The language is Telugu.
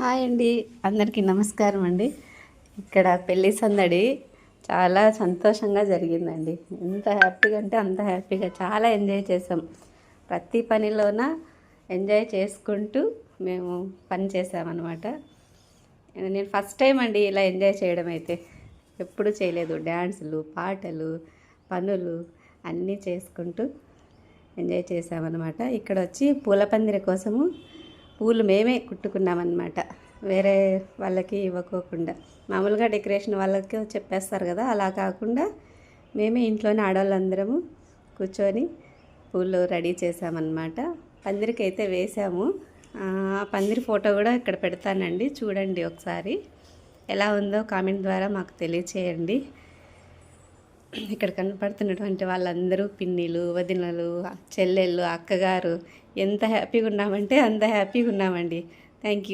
హాయ్ అండి. అందరికీ నమస్కారం అండి. ఇక్కడ పెళ్ళి సందడి చాలా సంతోషంగా జరిగిందండి. ఎంత హ్యాపీగా అంటే అంత హ్యాపీగా చాలా ఎంజాయ్ చేసాం ప్రతి పనిలోన ఎంజాయ్ చేసుకుంటూ మేము పని చేసామన్నమాట నేను ఫస్ట్ టైం అండి ఇలా ఎంజాయ్ చేయడం అయితే. ఎప్పుడు చేయలేదు. డ్యాన్సులు పాటలు పనులు అన్నీ చేసుకుంటూ ఎంజాయ్ చేసామన్నమాట ఇక్కడ వచ్చి పూల పందిరి కోసము పూలు మేమే కుట్టుకున్నామన్నమాట. వేరే వాళ్ళకి ఇవ్వకోకుండా. మామూలుగా డెకరేషన్ వాళ్ళకి చెప్పేస్తారు కదా అలా కాకుండా మేమే ఇంట్లోనే ఆడవాళ్ళందరము కూర్చొని పూలు రెడీ చేసామన్నమాట. పందిరికి అయితే వేసాము. ఆ పందిరి ఫోటో కూడా ఇక్కడ పెడతానండి చూడండి ఒకసారి. ఎలా ఉందో కామెంట్ ద్వారా మాకు తెలియచేయండి. ఇక్కడ కనపడుతున్నటువంటి వాళ్ళందరూ పిన్నిలు వదినలు చెల్లెళ్ళు అక్కగారు ఎంత హ్యాపీగా ఉన్నామంటే అంత హ్యాపీగా ఉన్నామండి. Thank you